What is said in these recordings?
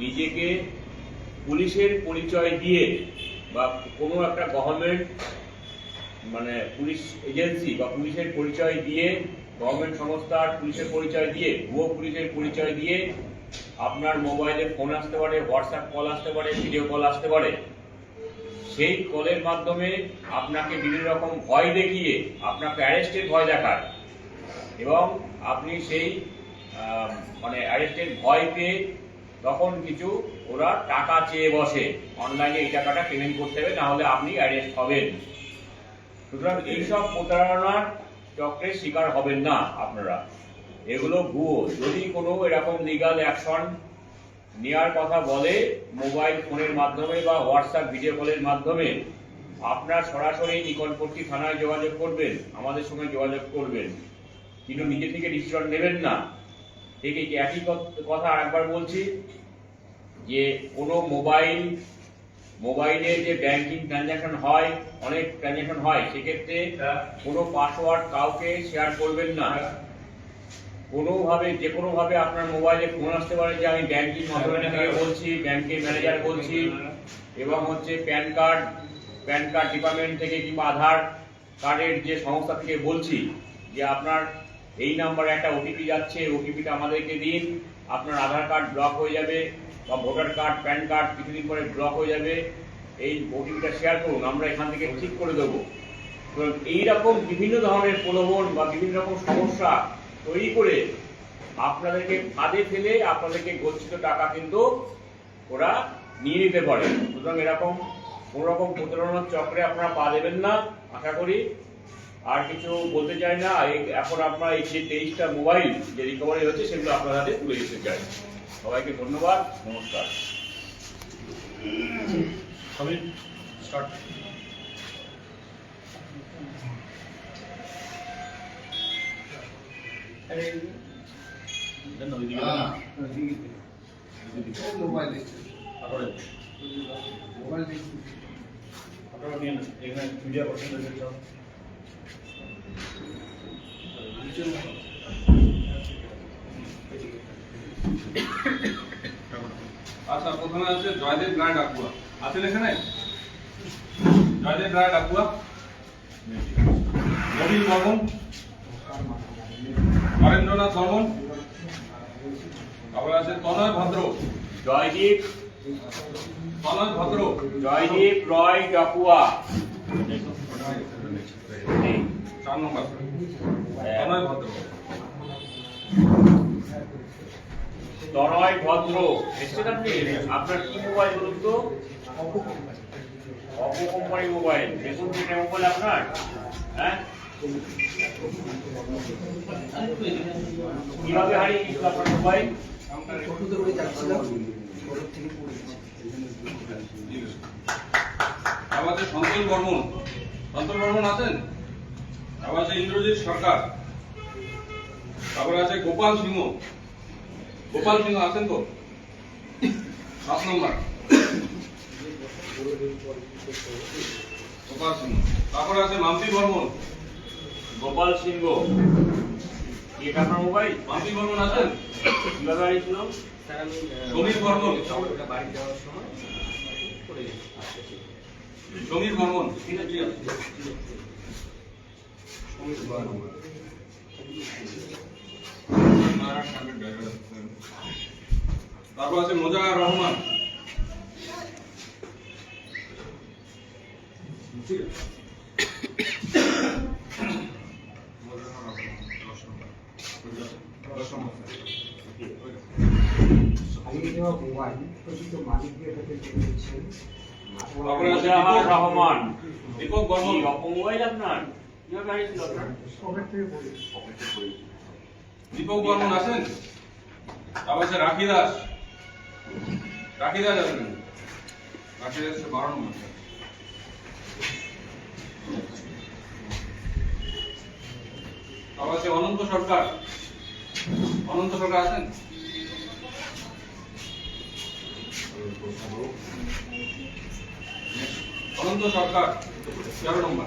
নিজেকে পুলিশের পরিচয় দিয়ে বা কোনো একটা গভর্নমেন্ট মানে পুলিশ এজেন্সি বা পুলিশের পরিচয় দিয়ে গভর্নমেন্ট সংস্থার পুলিশের পরিচয় দিয়ে, ভুয়ো পুলিশের পরিচয় দিয়ে আপনার মোবাইলে ফোন আসতে পারে হোয়াটসঅ্যাপ কল আসতে পারে ভিডিও কল আসতে পারে। সেই কলের মাধ্যমে আপনাকে বিভিন্ন রকম ভয় দেখিয়ে, আপনাকে অ্যারেস্টের ভয় দেখায়। এবং আপনি সেই মানে অ্যারেস্টের ভয় পেয়ে তখন কিছু ওরা টাকা চেয়ে বসে। অনলাইনে এই টাকাটা পেমেন্ট করতে হবে না হলে আপনি অ্যারেস্ট হবেন। সুতরাং এইসব প্রতারণার চক্রের শিকার হবেন না আপনারা। এগুলো ভুয়ো। যদি কোনো এরকম লিগাল অ্যাকশন নেওয়ার কথা বলে মোবাইল ফোনের মাধ্যমে বা হোয়াটসঅ্যাপ ভিডিও কলের মাধ্যমে, আপনার সরাসরি নিকটবর্তী থানায় যোগাযোগ করবেন, আমাদের সঙ্গে যোগাযোগ করবেন। কিন্তু নিজে থেকে ডিসিশন নেবেন না। ঠিক একই কথা আরেকবার বলছি? যে কোনো মোবাইল মোবাইলে যে ব্যাংকিং ট্রানজাকশন হয় অনেক ট্রানজাকশন হয় সেক্ষেত্রে কোনো পাসওয়ার্ড কাউকে শেয়ার করবেন না। কোনোভাবে যে কোনোভাবে আপনার মোবাইলে ফোন আসতে পারে যে আমি ব্যাংকিং অথরিটি থেকে বলছি ব্যাংকের ম্যানেজার বলছি এবং হচ্ছে PAN card PAN card department থেকে কিংবা আধার কার্ডের যে সংস্থা থেকে বলছি যে আপনার এই নাম্বারে একটা ওটিপি যাচ্ছে ওটিপিটা আমাদেরকে দিন। আপনার আধার কার্ড ব্লক হয়ে যাবে বা ভোটার কার্ড, প্যান কার্ড কিছুদিন পরে ব্লক হয়ে যাবে। এই ওটিপিটা শেয়ার করুন, আমরা এখান থেকে ঠিক করে দেবো। এইরকম বিভিন্ন ধরনের প্রলোভন বা বিভিন্ন রকম সমস্যা তৈরি করে আপনাদেরকে ফাঁদে ফেলে আপনাদেরকে গচ্ছিত টাকা কিন্তু ওরা নিয়ে নিতে পারে। সুতরাং এরকম কোন রকম প্রতারণার চক্রে আপনারা পা দেবেন না, আশা করি। আর কিছু বলতে চাই না এখন আপনার এই যে তেইশটা মোবাইল যে রিকভারি হচ্ছে সেগুলো আপনার হাতে তুলে দিতে চাই সবাইকে ধন্যবাদ নমস্কার স্টার্ট মোবাইলে মোবাইল আপনারা নিয়ে নেন। এখানে মিডিয়া সব। আচ্ছা প্রথমে আছে জয়দেব রায় ডাকুয়া। আছেন এখানে? জয়দেব রায় ডাকুয়া। নবীন বর্মন নরেন্দ্রনাথ বর্মন তারপরে আছে তনয় ভদ্র। জয়দীপ। তনয় ভদ্র। জয়দীপ রয় ডাকুয়া। চার নম্বর। তনয় ভদ্র। তনয় ভদ্র। এসছেন আপনি? আপনার কি মোবাইল বলুন তো? অপো কোম্পানি মোবাইল দেখুন যেটা মোবাইল আপনার। হ্যাঁ? কীভাবে হারিয়ে গেছিল আপনার মোবাইল টোটোতে করে যাচ্ছিলাম টোটো থেকে পড়ে গেছে। সন্তোষ বর্মন। সন্তোষ বর্মন আছেন? তারপর আছে ইন্দ্রজিৎ সরকার। তারপরে আছে গোপাল সিংহ। গোপাল সিংহ আছেন তো সাত নম্বর। গোপাল সিংহ। তারপরে আছে মাম্পি বর্মন। গোপাল সিংহ। এটা আপনার মোবাইল মাম্পি বর্মন আছেন? কীভাবে হারিয়েছিল সমীর বর্মন। বাড়ি যাওয়ার সময় পড়ে গেছে সমীর বর্মন। তারপর আছে মোজাহার রহমান। আছে রহমান। দীপক বর্মন। মোবাইল আপনার? কীভাবে হারিয়েছিল আপনার পকেট থেকে পড়ে গেছে। দীপক বর্মন আছেন? তারপর আছে রাখি দাস। রাখি দাস আছেন? রাখি দাস বারো নম্বর। তারপর আছে অনন্ত সরকার। অনন্ত সরকার আছেন? অনন্ত সরকার তেরো নম্বর।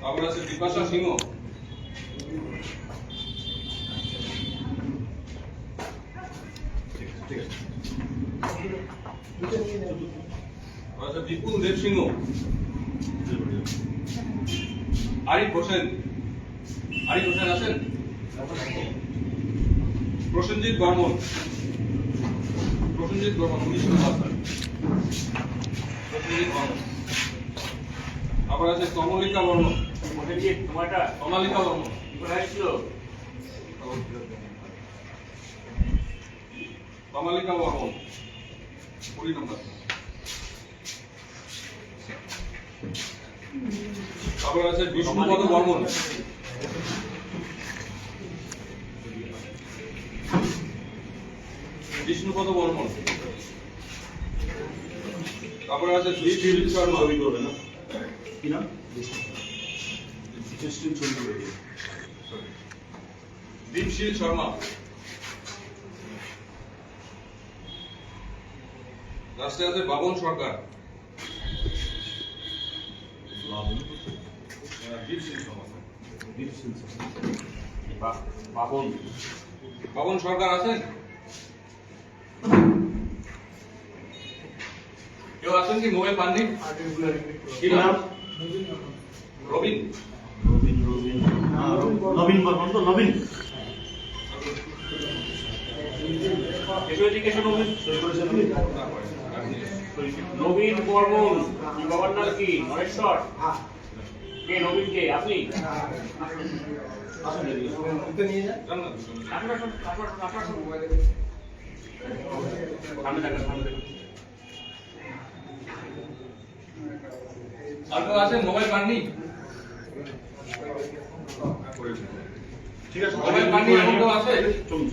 তারপর আছে বিপাশা সিংহ বিপুল দেব সিংহ আরিফ হোসেন আরিফ হোসেন আছেন প্রসেনজিৎ বর্মন প্রসেনজিৎ বর্মন উনিশ নম্বর প্রসেনজিৎ বর্মন আবার আছে কমলিকা বর্মন। কমলিকা বর্মন। কমলিকা বর্মন। কুড়ি নম্বর। তারপর আছে বিষ্ণুপদ বর্মন। বিষ্ণুপদ বর্মন। তারপরে আছে দীপশীল শর্মা করবে না। কি নাম? স্টিল ছবি করবে দীপশীল শর্মা লাস্টে আছে বাবন সরকার। হ্যাঁ, দীপশীল শর্মা বা- বাবন? বাবন সরকার আছেন? কেউ আছেন কি মোবাইল পাননি? কি নাম? রবিন? রবিন রবিন। নবীন বর্মন তো নবীন? নবীন? বর্মন বাবার নাম কি? নরেশ্বর? হ্যাঁ কে নবীন কে? আপনি? আসুন আসুন আসুন সামনে দেখেন সামনে দেখেন আর কেউ আছেন মোবাইল পাননি? ঠিক আছে মোবাইল পাননি কেউ আছে? চলুন